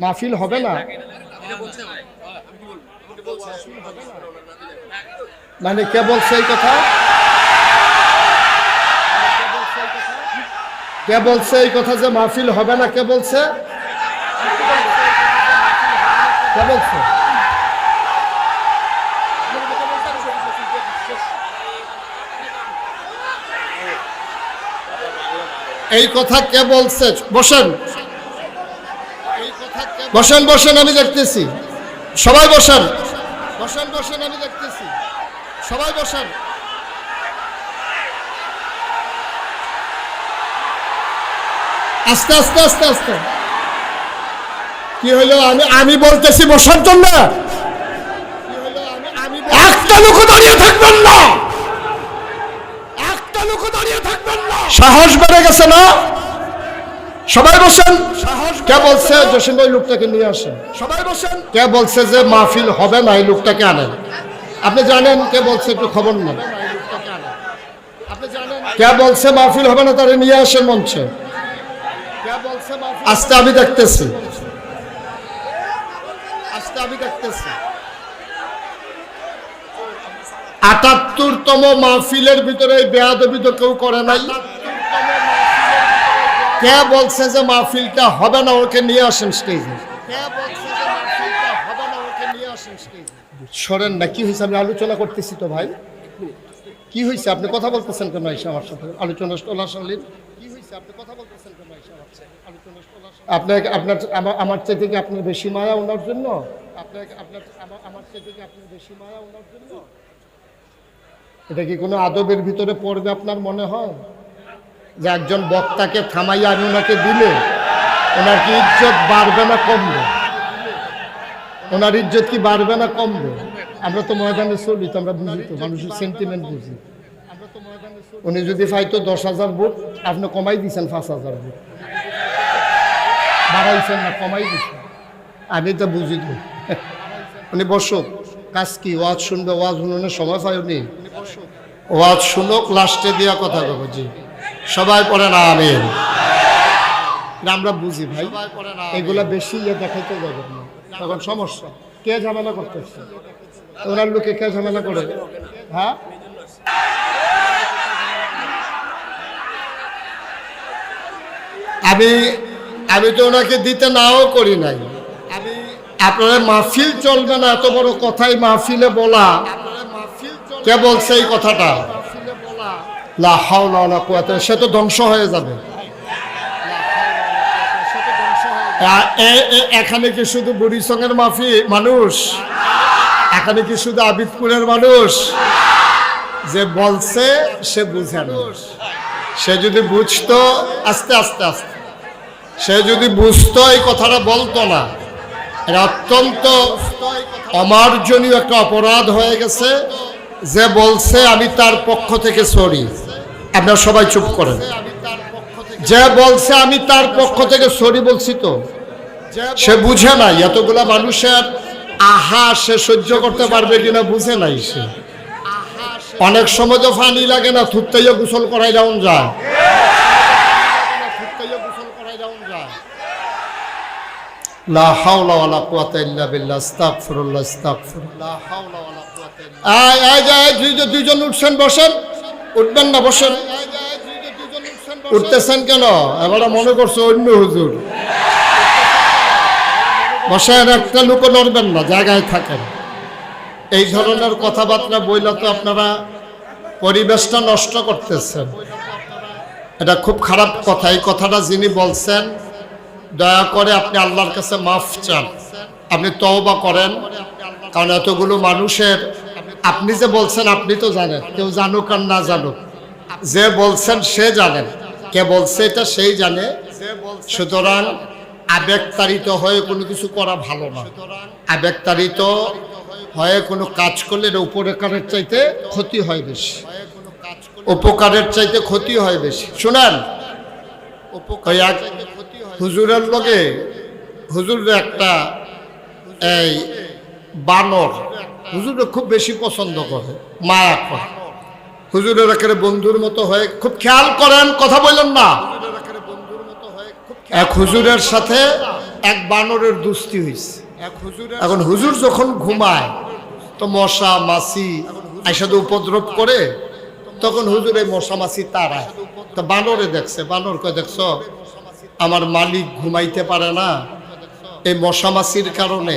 মাহফিল হবে না? মানে কে বলছে এই কথা? কে বলছে এই কথা যে মাহফিল হবে না? কে বলছে? কে বলছে? এই কথা কে বলছে? বসেন। বসেন বসেন, আমি দেখতেছি। সবাই বসেন। বসেন বসেন, আমি দেখতেছি। সবাই বসেন। আস্তে আস্তে আস্তে আস্তে। কি হলো আমি আমি বলতেছি বসার জন্য। একটা দাঁড়িয়ে না। একটা দাঁড়িয়ে না। সাহস বেড়ে গেছে না? সবাই বসেন। কে বলছে জসিম ভাই লোকটাকে নিয়ে আসেন? সবাই বসেন। কে বলছে যে মাহফিল হবে না এই লোকটাকে আনেন? আপনি জানেন কে বলছে একটু খবর নেন। কে বলছে মাহফিল হবে না তারা নিয়ে আসেন মঞ্চে। আজকে আমি দেখতেছি। আজকে আমি দেখতেছি। আটাত্তরতম মাহফিলের ভিতরে এই বেয়াদবি তো কেউ করে নাই। কে বলছে যে মাহফিলটা হবে না, ওকে নিয়ে আসেন স্টেজে সরেন না, কি হয়েছে? আমি আলোচনা করতেছি তো ভাই। কি হয়েছে? আপনি কথা বলতেছেন কেন এসে আমার সাথে? আলোচনা টোলা আপনার আপনার, আমার বেশি মায়া ওনার জন্য? আপনার আপনার, আমার বেশি মায়া ওনার জন্য? এটা কি কোনো আদবের ভিতরে পড়বে আপনার মনে হয়? যে একজন বক্তাকে থামাইয়া আমি ওনাকে দিলে, ওনার কি ইজ্জত বাড়বে না কমবে? ওনার ইজ্জত কি বাড়বে না কমবে? আমরা তো ময়দানে চলি, তো আমরা বুঝি তো, মানুষের সেন্টিমেন্ট বুঝি। উনি যদি পাইতো দশ হাজার ভোট, আপনি কমাই দিয়েছেন পাঁচ হাজার ভোট। বাড়াইছেন না, কমাই দিচ্ছেন আমি তো বুঝি তো। উনি বসুক, কাজ কি? ওয়াজ শুনবে, ওয়াজ শুনুনের সময় পাই উনি। ওয়াজ শুনুক, লাস্টে দিয়া কথা কব, জি। সবাই পড়ে না আমিন। আমরা বুঝি ভাই। এগুলা বেশি ইয়ে দেখাইতে যাবেন না। তখন সমস্যা। কে ঝামেলা করতেছে? ওনার লোকে কে ঝামেলা করে? হ্যাঁ? আমি আমি তো ওনাকে দিতে নাও করি নাই। আমি আপনার মাহফিল চলবে না এত বড় কথাই মাহফিলে বলা। কে বলছে এই কথাটা লা হাওলা ওয়ালা কুওয়াতা সে তো ধ্বংস হয়ে যাবে। এখানে কি শুধু বুড়িসঙ্গের মাফি মানুষ? এখানে কি শুধু আবিদপুরের মানুষ? যে বলছে, সে বুঝে সে যদি বুঝতো, আস্তে আস্তে আস্তে। সে যদি বুঝতো, এই কথাটা বলতো না। অত্যন্ত অমার্জনীয় একটা অপরাধ হয়ে গেছে। যে বলছে আমি তার পক্ষ থেকে সরি। আপনারা সবাই চুপ করেন। যে বলছে আমি তার পক্ষ থেকে সরি বলছি তো। সে বুঝে নাই এতগুলা মানুষের আহা সে সহ্য করতে পারবে কিনা বুঝে নাই সে। অনেক সময় তো ফানি লাগে না থুত্তাইয়া গোসল করাই যাওন যায়। লা হাওলা ওয়ালা কুওয়াতা ইল্লা বিল্লাহ, আস্তাগফিরুল্লাহ আস্তাগফিরুল্লাহ। লা হাওলা ওয়ালা দুইজন উঠছেন, বসেন। উঠবেন না, বসেন। উঠতেছেন কেন? মনে করছ অন্য হুজুর। বসেন, একটা নড়বেন না, জায়গায় থাকেন। এই ধরনের কথাবার্তা বইলে তো আপনারা পরিবেশটা নষ্ট করতেছেন। এটা খুব খারাপ কথা। এই কথাটা যিনি বলছেন, দয়া করে আপনি আল্লাহর কাছে মাফ চান। আপনি তওবা করেন, কারণ এতগুলো মানুষের আপনি যে বলছেন, আপনি তো জানেন, কেউ জানুক আর না জানুক। যে বলছেন, সে জানেন কে বলছে এটা, সেই জানে। সুতরাং আবেগতাড়িত হয়ে কোনো কিছু করা ভালো না। আবেগতাড়িত হয়ে কোনো কাজ করলে উপকারের চাইতে ক্ষতি হয় বেশি। উপকারের চাইতে ক্ষতি হয় বেশি। শুনেন হুজুরের লগে, হুজুরের একটা এই বানর হুজুরে খুব বেশি পছন্দ করে, মায়া করে। হুজুরের একেবারে বন্ধুর মতো হয়ে খুব খেয়াল করেন, কথা বললেন না। এক হুজুরের সাথে এক বানরের দুস্তি হয়েছে এখন হুজুর যখন ঘুমায়, তো মশা, মাছি একসাথে উপদ্রব করে, তখন হুজুর এই মশা, মাছি তারায় তো বানরে দেখছে, বানর কয়ে, দেখছ, আমার মালিক ঘুমাইতে পারে না। এই মশা, মাছির কারণে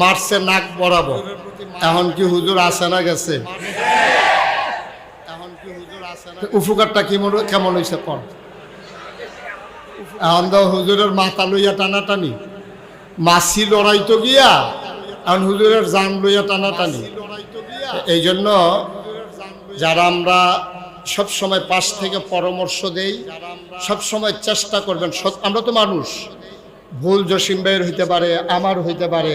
মারছে নাক বরাবর। এখন কি হুজুর আসে না গেছে? উপকারটা কেমন কেমন হয়েছে কর এখন তো হুজুরের মাথা লইয়া টানা টানাটানি। মাছি লড়াইতো গিয়া এখন হুজুরের জান লইয়া টানা টানাটানি এই জন্য যারা আমরা সব সময় পাশ থেকে পরামর্শ দেই সব সময় চেষ্টা করবেন। আমরা তো মানুষ। ভুল জসিম ভাইয়ের হইতে পারে আমার হইতে পারে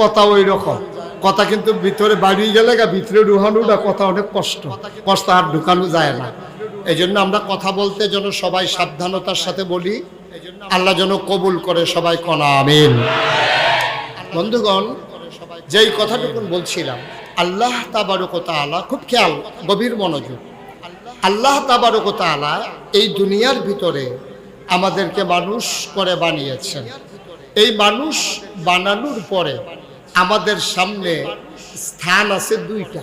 কথা ওই রকম কথা কিন্তু ভিতরে বাড়িয়ে গেলে গা, ভিতরে ঢুকানোটা কথা অনেক কষ্ট। কষ্ট আর ঢুকানো যায় না। এই জন্য আমরা কথা বলতে যেন সবাই সাবধানতার সাথে বলি। আল্লাহ যেন কবুল করে সবাই কনা, আমিন। বন্ধুগণ, যেই কথাটুকুন বলছিলাম, আল্লাহ তাবারকতা আলা খুব খেয়াল, গভীর মনোযোগ। আল্লাহ তাবারকতা আলা এই দুনিয়ার ভিতরে আমাদেরকে মানুষ করে বানিয়েছেন। এই মানুষ বানানোর পরে আমাদের সামনে স্থান আছে দুইটা।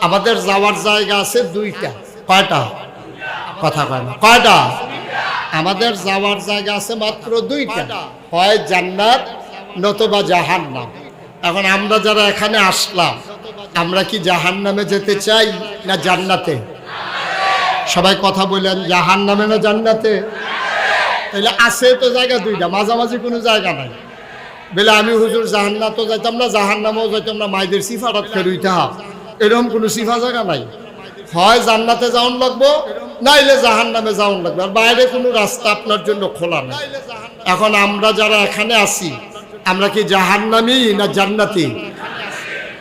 আমাদের যাওয়ার জায়গা আছে দুইটা। কয়টা? কথা কয় না। কয়টা? আমাদের যাওয়ার জায়গা আছে মাত্র দুইটা। হয় জান্নাত, নতবা জাহান্নাম। এখন আমরা যারা এখানে আসলাম, আমরা কি জাহান্নামে যেতে চাই না জান্নাতে? সবাই কথা বললেন জাহান্নামে না জান্নাতে? তাহলে আছে তো জায়গা দুইটা, মাঝামাঝি কোনো জায়গা নাই। বলে আমি হুজুর জাহান্নাতও যাইতাম না, জাহান্নামেও যাইতাম না মাইদের সিফারত ফেরুইতে হাব এরকম কোনো সিফা জায়গা নাই। হয় জান্নাতে যাওন লাগবো, নাইলে জাহান নামে যাওন লাগবে। আর বাইরে কোনো রাস্তা আপনার জন্য খোলা নেই। এখন আমরা যারা এখানে আছি, আমরা কি জাহান্নামি না জান্নাতি?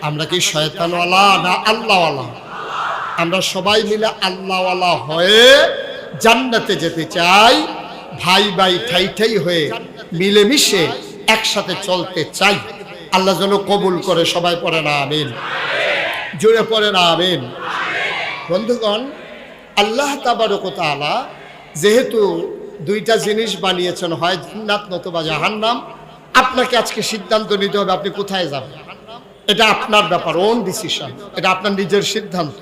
আমরা কি শয়তানওয়ালা না আল্লাহওয়ালা? আমরা সবাই মিলে আল্লাহওয়ালা হয়ে জান্নাতে যেতে চাই। ভাই ভাই, ঠাই ঠাই হয়ে মিলেমিশে একসাথে চলতে চাই। আল্লাহ যেন কবুল করে, সবাই পড়ে না, আমিন। জোরে পড়ে না, আমিন। বন্ধুগণ, আল্লাহ তাবারকতালা যেহেতু দুইটা জিনিস বানিয়েছেন হয় জান্নাত নতুবা জাহান্নাম, আপনাকে আজকে সিদ্ধান্ত নিতে হবে, আপনি কোথায় যাবেন? এটা আপনার ব্যাপার ওন ডিসিশন এটা আপনার নিজের সিদ্ধান্ত।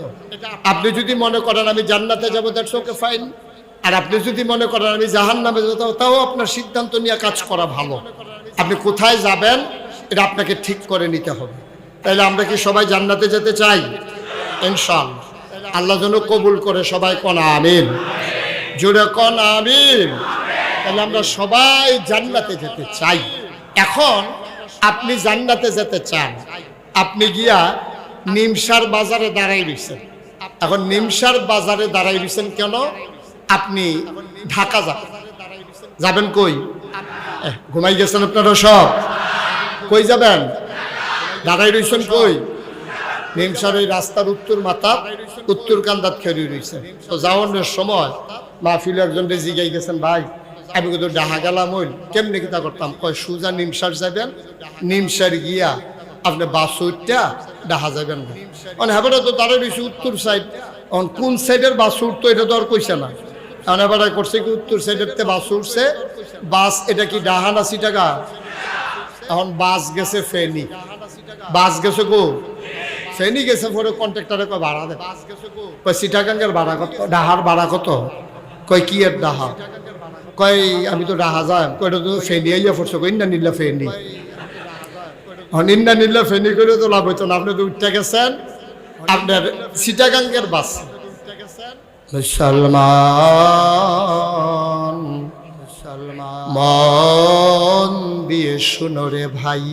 আপনি যদি মনে করেন, আমি জান্নাতে যাব দ্যাটস ওকে ফাইন আর আপনি যদি মনে করেন আমি জাহান নামে তাও আপনার সিদ্ধান্ত নিয়ে কাজ করা ভালো। আপনি কোথায় যাবেন, এটা আপনাকে ঠিক করে নিতে হবে। তাইলে আমরা কি সবাই জান্নাতে যেতে চাই? ইনশাল আল্লাহ যেন কবুল করে সবাই কন, আমিন। জোরে কন, আমিন। তাহলে আমরা সবাই জান্নাতে যেতে চাই। এখন আপনি জান্নাতে যেতে চান। আপনি গিয়া নিমসার বাজারে দাঁড়াই রয়েছেন এখন নিমসার বাজারে দাঁড়াই রয়েছেন কেন? আপনি ঢাকা যাবেন। যাবেন কই? ঘুমাই গেছেন আপনারা সব? কই যাবেন? দাঁড়াই রয়েছেন কই? নিমসার ওই রাস্তার উত্তর মাথা, উত্তর কান্দাত খেয়ে রয়েছে তো যাওয়ানোর সময়, মাহফিল একজন জিগাই গেছেন, ভাই, আমি কিন্তু ডাহা গেলাম ওই, কেমনি কিতা করতাম? কয়, সুজা নিমসার যাবেন নিমসার গিয়া আপনি বাসুরটা ডাহা যাবেন মানে হেবারে তো দাঁড়াই রয়েছে উত্তর সাইড কোন সাইডের বাস উঠতো, এটা তো আর কইছে না। এখন করছে কি উত্তর সাইডেরতে বাস উঠছে। বাস, এটা কি ডাহা না টাকা? এখন বাস গেছে ফেনি। বাস গেছে গো ফেনি গেছে, পরে কন্ট্রাক্টরে কয় ভাড়া দে কয় সিটাগাঙ্গের ভাড়া কত? ডাহার ভাড়া কত? কয় কি এর ডাহা? কয় আমি তো রাহা যাই কয়টা তো ফেনি আইয়া পড়ছো কই না নিল্লা ফেনি। নিন্দা নিল্লা ফেনি করে তো লাভ হইতো না। আপনি তো উঠতে গেছেন। আপনার সিটাগাঙ্গের বাস। মুসলমান, মন দিয়ে ভাই।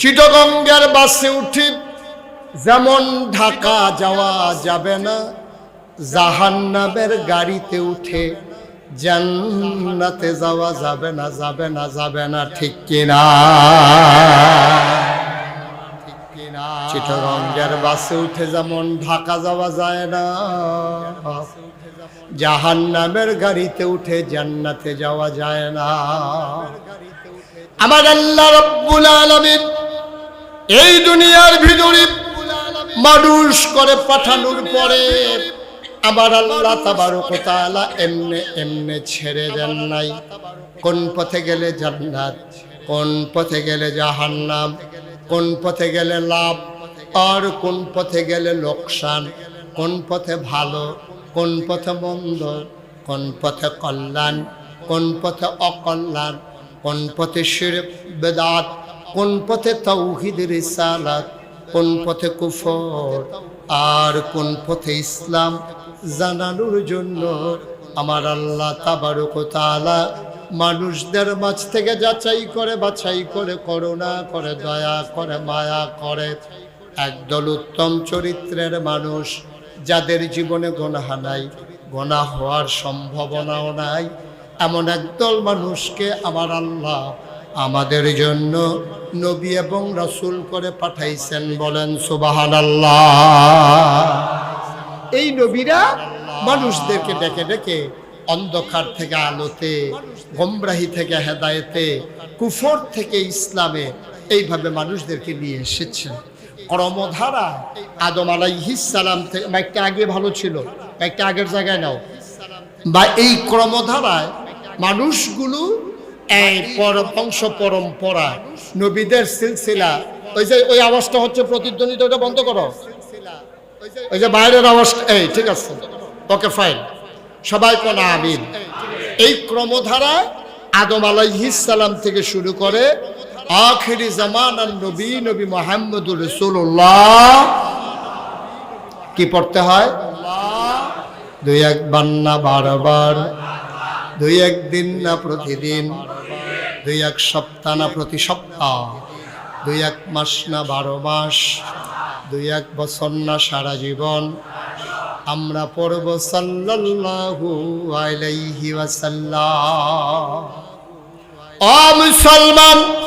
চিটগঙ্গের বাসে উঠি, যেমন ঢাকা যাওয়া যাবে না জাহান্নাবের গাড়িতে উঠে জান্নাতে যাওয়া যাবে না যাবে না যাবে না, ঠিক কিনা? চিটগঙ্গের বাসে উঠে যেমন ঢাকা যাওয়া যায় না। জাহান্নামের গাড়িতে উঠে জান্নাতে যাওয়া যায় না। আমার আল্লাহ রব্বুল আলামিন এই দুনিয়ার ভিতরে মানুষ করে পাঠানোর পরে আমার আল্লাহ তাবারক তাআলা এমনে এমনে ছেড়ে দেন নাই। কোন পথে গেলে জান্নাত, কোন পথে গেলে জাহান্নাম, কোন পথে গেলে লাভ আর কোন পথে গেলে লোকসান? কোন পথে ভালো? কোন পথে মন্দ? কোন পথে কল্যাণ? কোন পথে অকল্যাণ? কোন পথে শির বেদাত? কোন পথে তৌহিদ, রিসালাত? কোন পথে কুফর? আর কোন পথে ইসলাম জানানোর জন্য আমার আল্লাহ তাবারক তাআলা মানুষদের মাঝ থেকে যাচাই করে বাছাই করে করুণা করে দয়া করে মায়া করে একদল উত্তম চরিত্রের মানুষ, যাদের জীবনে গোনাহা নাই। গোনা হওয়ার সম্ভাবনাও নাই। এমন একদল মানুষকে আমার আল্লাহ আমাদের জন্য নবী এবং রসুল করে পাঠাইছেন বলেন সুবাহান এই নবীরা মানুষদেরকে ডেকে ডেকে অন্ধকার থেকে আলোতে, গমরাহি থেকে হেদায়েতে, কুফর থেকে ইসলামে এইভাবে মানুষদেরকে নিয়ে এসেছেন কর্মধারা আদম আলাইহিসালাম থেকে একটা আগে ভালো ছিল। একটা আগের জায়গায় নাও। বা এই ক্রমধারায় মানুষগুলো এই বংশ পরম্পরা, নবীদের সিলসিলা, ওই যে ওই আওয়াজটা হচ্ছে প্রতিধ্বনিত ওটা বন্ধ করো। ওই যে বাইরের আওয়াজটা এই ঠিক আছে। ওকে ফাইন সবাই কোন আমিন। এই ক্রমধারা আদম আলাইহিসালাম থেকে শুরু করে আখেরি জামানার নবী নবী মোহাম্মদুর রসুল্লাহ কি পড়তে হয়? দুই একবার না বারবার দুই একদিন না, প্রতিদিন। দুই এক সপ্তাহ না, প্রতি সপ্তাহ। দুই এক মাস না, বারো মাস। দুই এক বছর না, সারা জীবন। আমরা পড়ব ওয়াসাল্লাম। ও মুসলমান